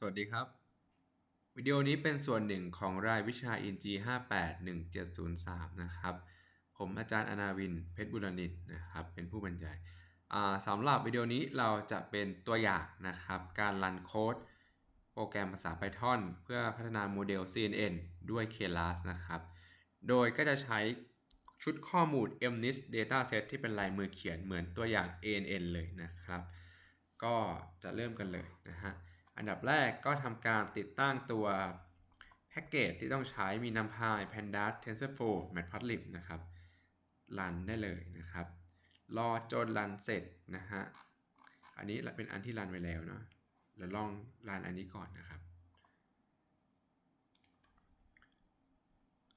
สวัสดีครับ วิดีโอนี้เป็นส่วนหนึ่งของรายวิชา ING 581703 นะครับ ผมอาจารย์อนาวิน เพชรบุรณิตนะครับ เป็นผู้บรรยายสำหรับวิดีโอนี้เราจะเป็นตัวอย่างนะครับ การรันโค้ดโปรแกรมภาษา Python เพื่อพัฒนาโมเดล CNN ด้วย Keras นะครับ โดยก็จะใช้ชุดข้อมูล MNIST Dataset ที่เป็นลายมือเขียนเหมือนตัวอย่าง ANN เลยนะครับ ก็จะเริ่มกันเลยนะฮะ อันดับแรกก็ทำการติดตั้งตัวแพ็กเกจที่ต้องใช้มี NumPy Pandas TensorFlow Matplotlib นะครับ รันได้เลยนะครับ รอจนรันเสร็จนะฮะ อันนี้เป็นอันที่รันไปแล้วเนาะเราลองรันอันนี้ก่อนนะครับ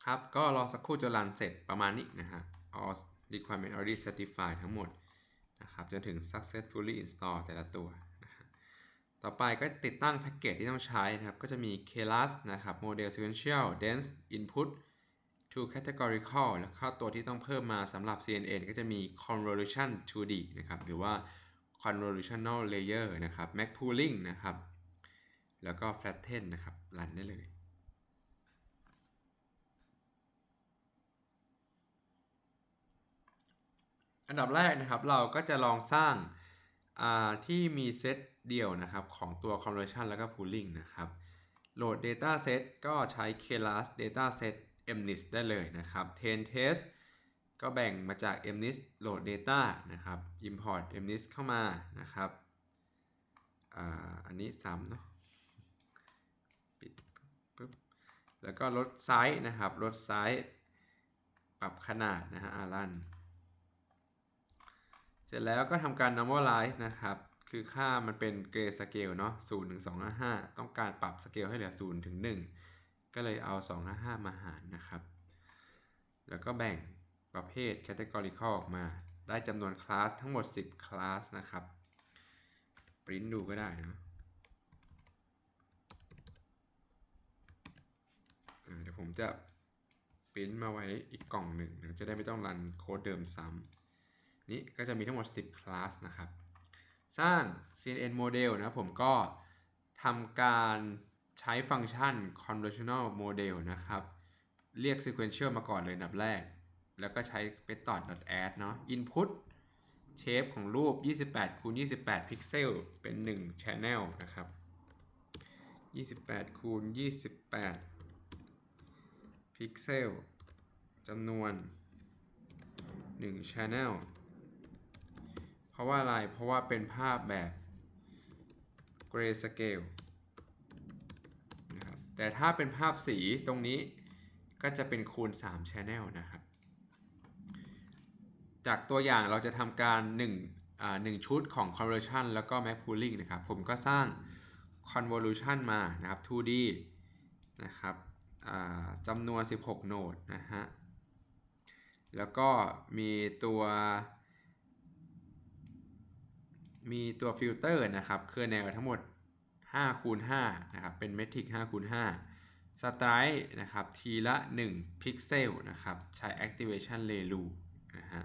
ครับ ก็รอสักครู่จนรันเสร็จประมาณนี้นะฮะ all requirement already satisfied ทั้งหมดนะครับ จนถึง successfully install แต่ละตัว ต่อไปก็ติดตั้งแพ็กเกจที่ต้องใช้นะครับ ก็จะมี Keras นะครับ Model Sequential Dense Input to Categorical แล้วก็ตัวที่ต้องเพิ่มมาสำหรับ CNN ก็จะมี Convolution 2D นะครับ หรือว่า Convolutional Layer นะครับ Mac Pooling นะครับ แล้วก็ Flatten นะครับ รันได้เลยอันดับแรกนะครับเราก็จะลองสร้างที่มีเซต เดียวนะครับของตัว conversion แล้วก็ pooling นะครับโหลด data set ก็ใช้ keras data set mnist ได้เลยนะครับ ten test ก็แบ่งมาจาก mnist load data นะครับ import mnist เข้ามานะครับออันนี้ซ้ำเนาะปิดปุ๊บแล้วก็ลดไซส์นะครับลดไซส์ปรับขนาดนะฮะอารันเสร็จแล้วก็ทำการ normalize นะครับ คือค่ามันเป็น gray scale เนาะ0ถึง255ต้องการปรับสเกลให้เหลือ0ถึง1ก็เลยเอา255มาหารนะครับ แล้วก็แบ่งประเภท categorical ออกมาได้จำนวนคลาสทั้งหมด 10 คลาสนะครับปริ้นดูก็ได้นะเดี๋ยวผมจะปริ้นมาไว้อีกกล่องหนึ่ง จะได้ไม่ต้องรันโค้ดเดิมซ้ำนี้ก็จะมีทั้งหมด 10 คลาสนะครับ สร้าง CNN model นะครับผมก็ทำการใช้ฟังก์ชัน convolutional model นะครับ เรียก sequential มาก่อนเลยนับแรก แล้วก็ใช้ method add เนาะ input shape ของรูป 28คูณ28 พิกเซล เป็น 1 channel นะครับ 28คูณ28 พิกเซลจำนวน 1 channel ราะว่าอะไร เพราะว่าเป็นภาพแบบ grayscale นะครับ แต่ถ้าเป็นภาพสีตรงนี้ก็จะเป็นคูณ 3 channel นะครับ จากตัวอย่างเราจะทำการ1อ่า1ชุดของ convolution แล้วก็ map pooling นะครับ ผมก็สร้าง convolution มานะครับ 2D นะครับจำนวน 16โหนดนะฮะ แล้วก็มีตัว มีตัวฟิลเตอร์นะครับเคอร์เนลทั้งหมด5คูณ5นะครับเป็นเมทริก5คูณ5สไตร์นะครับทีละ 1 พิกเซลนะครับใช้ activation relu นะฮะ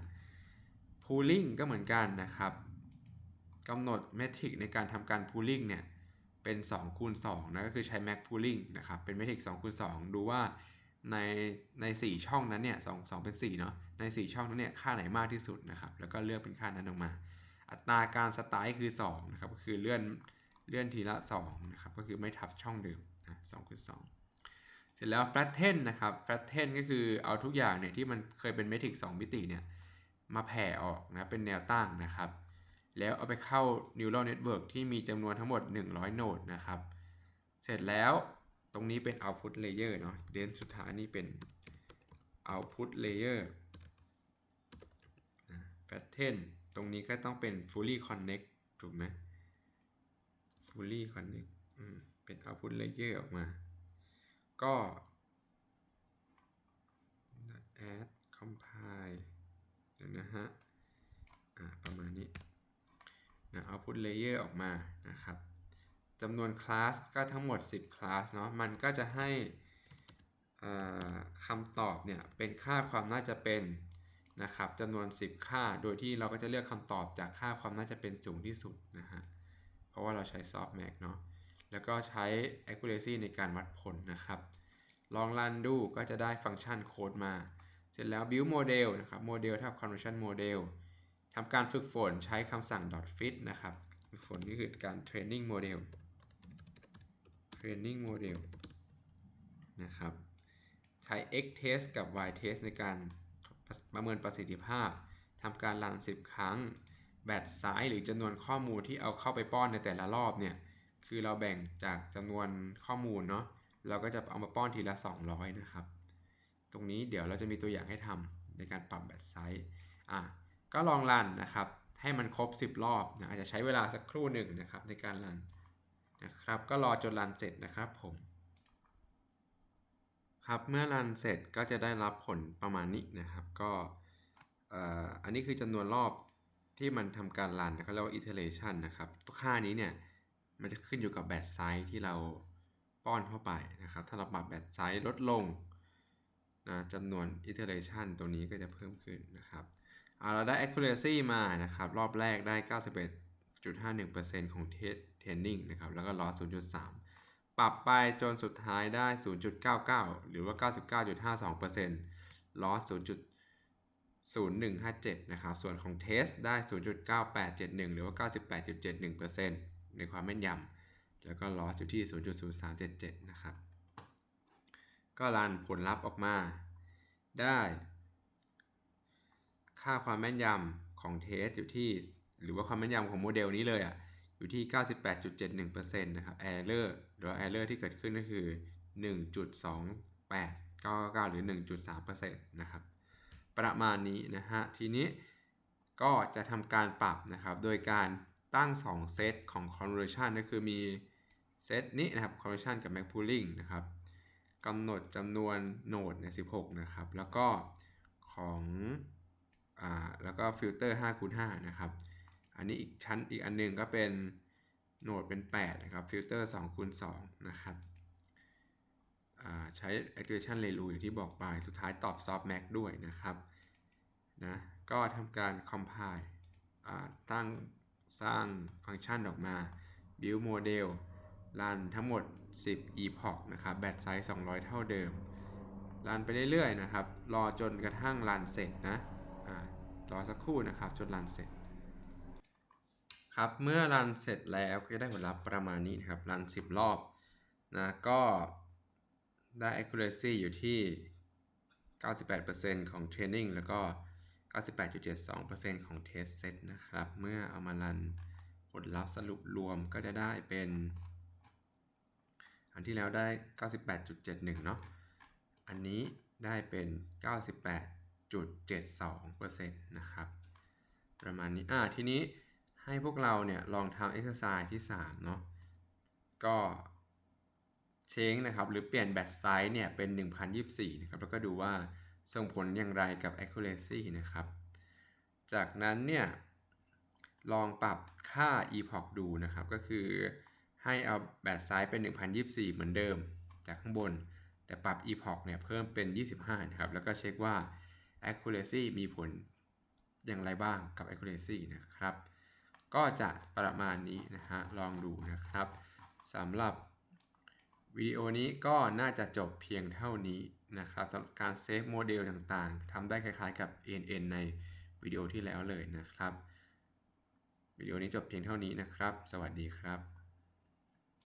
pooling ก็เหมือนกันนะครับกำหนดเมทริกในการทำการ pooling เนี่ยเป็น2คูณ2นะก็คือใช้ max pooling นะครับเป็นเมทริก2คูณ2ดูว่าในใน4ช่องนั้นเนี่ย2 2เป็น4เนาะใน 4 ช่องนั้นเนี่ยค่าไหนมากที่สุดนะครับแล้วก็เลือกเป็นค่านั้นออกมา อัตราการสไตล์คือ2นะครับก็คือเลื่อนเลื่อนทีละ2นะครับก็คือไม่ทับช่องเดิมนะ2คือ2เสร็จแล้ว flatten นะครับ flatten ก็คือเอาทุกอย่างเนี่ยที่มันเคยเป็นเมทริก2มิติเนี่ยมาแผ่ออกนะเป็นแนวตั้งนะครับ แล้วเอาไปเข้า neural network ที่มีจำนวนทั้งหมด 100 โนดนะครับ เสร็จแล้วตรงนี้เป็น output layer เนาะเดนสุดท้ายนี่เป็น output layer flatten ตรงนี้ก็ต้องเป็น fully connect ถูกไหม fully connect เป็น output layer ออกมา ก็ add compile เดี๋ยวนะฮะประมาณนี้นะ output layer ออกมานะครับจำนวนคลาสก็ทั้งหมด 10 คลาสเนาะ มันก็จะให้คำตอบเนี่ยเป็นค่าความน่าจะเป็น นะครับจำนวน 10 ค่า โดยที่เราก็จะเลือกคำตอบจากค่าความน่าจะเป็นสูงที่สุดนะฮะ เพราะว่าเราใช้ซอฟต์แม็กเนาะ แล้วก็ใช้ accuracy ในการวัดผลนะครับ ลองรันดูก็จะได้ฟังก์ชันโค้ดมา เสร็จแล้ว build model นะครับ model เท่ากับ conversion model ทำการฝึกฝนใช้คำสั่ง .fit นะครับฝึกฝนนี่คือการ training model training model นะครับ ใช้ x test กับ y test ในการ ประเมินประสิทธิภาพทำการรัน 10 ครั้ง แบตไซส์หรือจำนวนข้อมูลที่เอาเข้าไปป้อนในแต่ละรอบเนี่ยคือเราแบ่งจากจำนวนข้อมูลเนาะเราก็จะเอามาป้อนทีละ 200 นะครับ ตรงนี้เดี๋ยวเราจะมีตัวอย่างให้ทำในการปรับแบตไซส์อะก็ลองรันนะครับ ให้มันครบ 10 รอบนะอาจจะใช้เวลาสักครู่หนึ่งนะครับในการรันนะครับ ก็รอจนรันเสร็จนะครับผม ครับเมื่อรันเสร็จก็จะได้รับผลประมาณนี้นะครับก็เอ่ออันนี้คือจำนวนรอบที่มันทำการรันนะครับเรียกว่า iteration นะครับตัวค่านี้เนี่ยมันจะขึ้นอยู่กับแบตไซส์ที่เราป้อนเข้าไปนะครับ ถ้าเราปรับแบตไซส์ลดลงนะจำนวน iteration ตัวนี้ก็จะเพิ่มขึ้นนะครับเอาเราได้ accuracy มานะครับ รอบแรกได้ 91.51%ของ training นะครับ แล้วก็ loss 0.3 ปรับไปจนสุดท้ายได้ 0.99 หรือว่า 99.52% loss 0.0157 นะครับ ส่วนของ test ได้ 0.9871 หรือว่า 98.71%ในความแม่นยำ แล้วก็ loss อยู่ที่ 0.0377 นะครับ ก็รันผลลัพธ์ออกมาได้ ค่าความแม่นยำของเทสอยู่ที่ หรือว่าความแม่นยำของโมเดลนี้เลยอะ อยู่ที่ 98.71%นะครับ error หรือว่า error ที่เกิดขึ้นก็คือ 1.2899 หรือ 1.3%นะครับ ประมาณนี้นะฮะ ทีนี้ก็จะทำการปรับนะครับ โดยการตั้ง 2 เซตของ conversion ก็คือมีเซตนี้นะครับ conversion กับ max pooling นะครับกำหนดจำนวนโหนดใน 16 นะครับ แล้วก็ของ อ่า แล้วก็ฟิลเตอร์5คูณ5นะครับ อันนี้อีกชั้นอีกอันหนึงก็เป็นโหนดเป็น 8 นะครับฟิลเตอร์2คูณ2นะครับใช้ activation relu อย่างที่บอกไปสุดท้ายตอบ soft max ด้วยนะครับนะก็ทำการ compile ตั้งสร้างฟังก์ชันออกมา build model รันทั้งหมด 10 epoch นะครับแบตไซส์200 เท่าเดิม รันไปเรื่อยๆนะครับ รอจนกระทั่งรันเสร็จนะอ่ารอสักครู่นะครับ จนรันเสร็จ ครับเมื่อรันเสร็จแล้วก็จะได้ผลลัพธ์ประมาณนี้นะครับรัน 10 รอบนะก็ได้ accuracy อยู่ที่ 98%ของ training แล้วก็ 98.72%ของ test set นะครับ เมื่อเอามารันผลลัพธ์สรุปรวมก็จะได้เป็น อันที่แล้วได้ 98.71 เนาะอันนี้ได้เป็น 98.72%นะครับ ประมาณนี้อ่าทีนี้ ให้พวกเราเนี่ยลองทำ exercise ที่3เนาะก็เช้งนะครับ หรือเปลี่ยนแบตไซส์เนี่ยเป็น 1024นะครับแล้วก็ดูว่าส่งผลอย่างไรกับ accuracy นะครับ จากนั้นเนี่ยลองปรับค่า epoch ดูนะครับ ก็คือให้เอาแบตไซส์เป็น 1024 เหมือนเดิม จากข้างบน แต่ปรับ epoch เนี่ยเพิ่มเป็น 25นะครับแล้วก็เช็คว่า accuracy มีผลอย่างไรบ้างกับ accuracy นะครับ ก็จะประมาณนี้นะฮะลองดูนะครับสำหรับวิดีโอนี้ก็น่าจะจบเพียงเท่านี้นะครับสำหรับการเซฟโมเดลต่างๆทำได้คล้ายๆกับ ANN ในวิดีโอที่แล้วเลยนะครับ วิดีโอนี้จบเพียงเท่านี้นะครับ สวัสดีครับ